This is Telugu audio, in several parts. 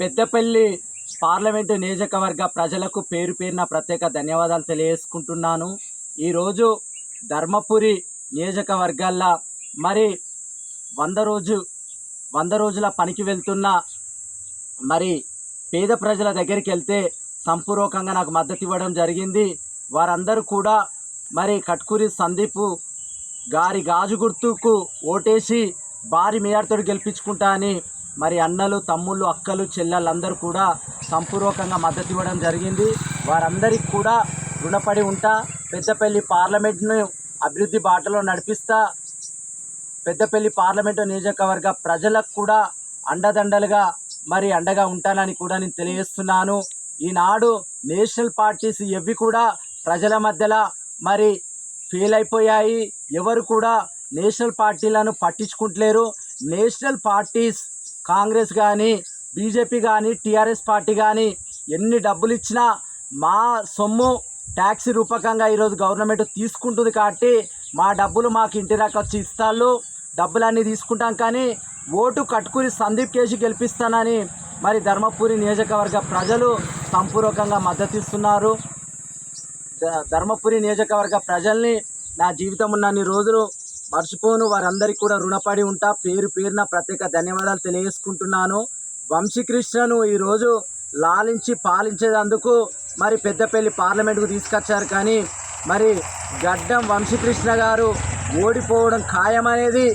పెద్దపల్లి పార్లమెంటు నియోజకవర్గ ప్రజలకు పేరు పేరున ప్రత్యేక ధన్యవాదాలు తెలియజేసుకుంటున్నాను. ఈరోజు ధర్మపురి నియోజకవర్గాల్లో మరి వంద రోజు వంద రోజుల పనికి వెళ్తున్న మరి పేద ప్రజల దగ్గరికి వెళ్తే సంపూర్వకంగా నాకు మద్దతు ఇవ్వడం జరిగింది. వారందరూ కూడా మరి కట్కూరి సందీప్ గారి గాజు గుర్తుకు ఓటేసి భారీ మేయర్తో గెలిపించుకుంటా అని మరి అన్నలు తమ్ముళ్ళు అక్కలు చెల్లెళ్ళు అందరూ కూడా సంపూర్వకంగా మద్దతు ఇవ్వడం జరిగింది. వారందరికీ కూడా రుణపడి ఉంటా. పెద్దపల్లి పార్లమెంట్ను అభివృద్ధి బాటలో నడిపిస్తా. పెద్దపల్లి పార్లమెంటు నియోజకవర్గ ప్రజలకు కూడా అండదండలుగా మరి అండగా ఉంటానని కూడా నేను తెలియజేస్తున్నాను. ఈనాడు నేషనల్ పార్టీస్ ఇవి కూడా ప్రజల మధ్యలో మరి ఫెయిల్ అయిపోయాయి. ఎవరు కూడా నేషనల్ పార్టీలను పట్టించుకుంటలేరు. నేషనల్ పార్టీస్ కాంగ్రెస్ కానీ బీజేపీ కానీ టీఆర్ఎస్ పార్టీ కానీ ఎన్ని డబ్బులు ఇచ్చినా మా సొమ్ము ట్యాక్సీ రూపకంగా ఈరోజు గవర్నమెంట్ తీసుకుంటుంది కాబట్టి మా డబ్బులు మాకు ఇంటి దాకా వచ్చి ఇస్తాళ్ళు. డబ్బులన్నీ తీసుకుంటాం కానీ ఓటు కట్టుకుని సందీప్ కేసి గెలిపిస్తానని మరి ధర్మపురి నియోజకవర్గ ప్రజలు సంపూర్వకంగా మద్దతిస్తున్నారు ధర్మపురి నియోజకవర్గ ప్రజల్ని నా జీవితం ఉన్నన్ని రోజులు మర్చిపోను వారందరికీ కూడా రుణపడి ఉంటా. పేరు పేరున ప్రత్యేక ధన్యవాదాలు తెలియజేసుకుంటున్నాను. వంశీకృష్ణను ఈరోజు లాలించి పాలించేందుకు మరి పెద్దపల్లి పార్లమెంటుకు తీసుకొచ్చారు కానీ మరి గడ్డం వంశీకృష్ణ గారు ఓడిపోవడం ఖాయమనేది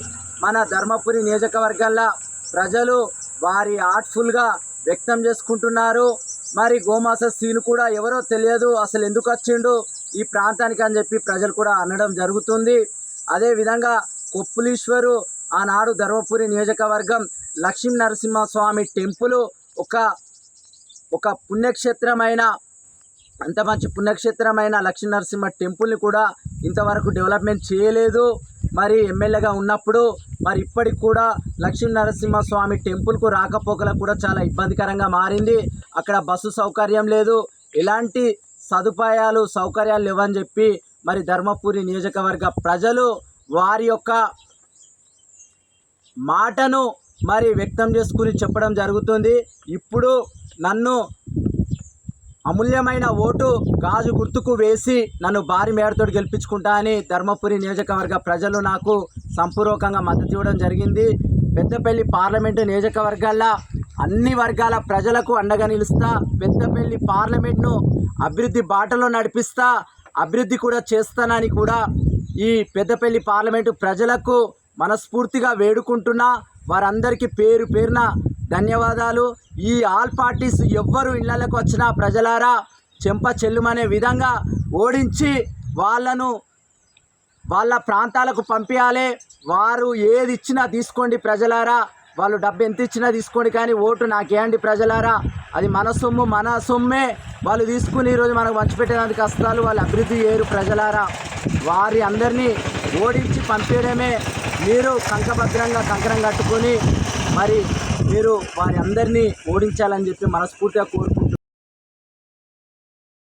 మన ధర్మపురి నియోజకవర్గాల్లో ప్రజలు వారి ఆర్ట్ఫుల్గా వ్యక్తం చేసుకుంటున్నారు. మరి గోమాస సీన్ కూడా ఎవరో తెలియదు అసలు ఎందుకు వచ్చిండు? ఈ ప్రాంతానికి అని చెప్పి ప్రజలు కూడా అనడం జరుగుతుంది. అదేవిధంగా కొప్పులీశ్వరు ఆనాడు ధర్మపురి నియోజకవర్గం లక్ష్మీ నరసింహస్వామి టెంపుల్ ఒక ఒక పుణ్యక్షేత్రమైన అంత మంచి పుణ్యక్షేత్రమైన లక్ష్మీ నరసింహ టెంపుల్ని కూడా ఇంతవరకు డెవలప్మెంట్ చేయలేదు. మరి ఎమ్మెల్యేగా ఉన్నప్పుడు మరి ఇప్పటికి కూడా లక్ష్మీ నరసింహస్వామి టెంపుల్కు రాకపోకలకు కూడా చాలా ఇబ్బందికరంగా మారింది. అక్కడ బస్సు సౌకర్యం లేదు. ఎలాంటి సదుపాయాలు సౌకర్యాలు లేవని చెప్పి మరి ధర్మపురి నియోజకవర్గ ప్రజలు వారి యొక్క మాటను మరి వ్యక్తం చేసుకుని చెప్పడం జరుగుతుంది. ఇప్పుడు నన్ను అమూల్యమైన ఓటు గాజు గుర్తుకు వేసి నన్ను భారీ మేడతో గెలిపించుకుంటా అని ధర్మపురి నియోజకవర్గ ప్రజలు నాకు సంపూర్వకంగా మద్దతు ఇవ్వడం జరిగింది. పెద్దపల్లి పార్లమెంటు నియోజకవర్గాల్లో అన్ని వర్గాల ప్రజలకు అండగా నిలుస్తా పెద్దపల్లి పార్లమెంట్ను అభివృద్ధి బాటలో నడిపిస్తా అభివృద్ధి కూడా చేస్తానని కూడా ఈ పెద్దపల్లి పార్లమెంటు ప్రజలకు మనస్ఫూర్తిగా వేడుకుంటున్నా. వారందరికీ పేరు పేరున ధన్యవాదాలు. ఈ ఆల్ పార్టీస్ ఎవ్వరు ఇళ్ళకు వచ్చినా ప్రజలారా చెంప చెల్లుమనే విధంగా ఓడించి వాళ్ళను వాళ్ళ ప్రాంతాలకు పంపించాలి వారు ఏది ఇచ్చినా తీసుకోండి ప్రజలారా. వాళ్ళు డబ్బు ఎంత ఇచ్చినా తీసుకోండి కానీ ఓటు నాకేయండి ప్రజలారా. అది మన సొమ్ము మన సొమ్మే. వాళ్ళు తీసుకుని ఈరోజు మనకు పంచిపెట్టేందుకు కష్టాలు వాళ్ళు అభివృద్ధి చేయరు ప్రజలారా. వారి అందరినీ ఓడించి పంపించడమే మీరు కంకభద్రంగా కంకరం కట్టుకొని మరి మీరు వారి అందరినీ ఓడించాలని చెప్పి మనస్ఫూర్తిగా కోరుకుంటున్నాను